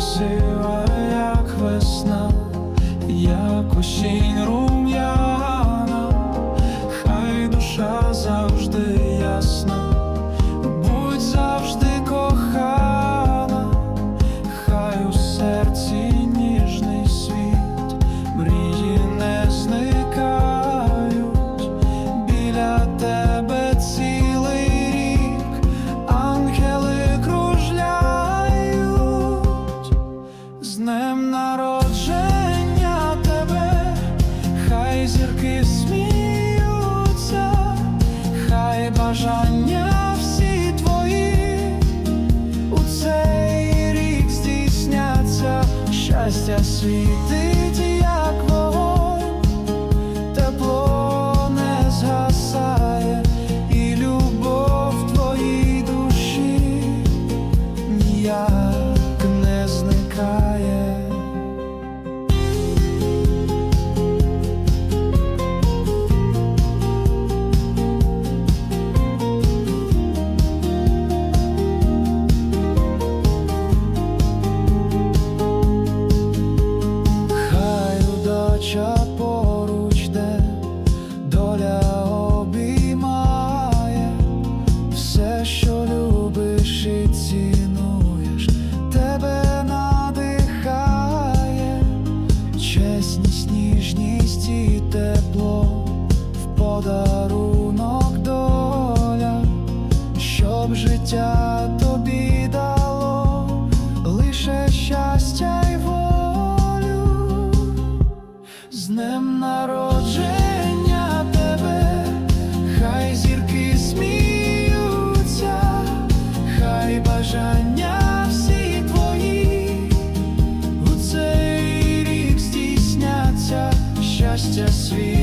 красива, як весна, як осінь рум'яна, хай душа завжди ясна. see ясність, ніжність і тепло в подарунок доля, щоб життя тобі дало, лише щастя й волю з ним народження. just sweet.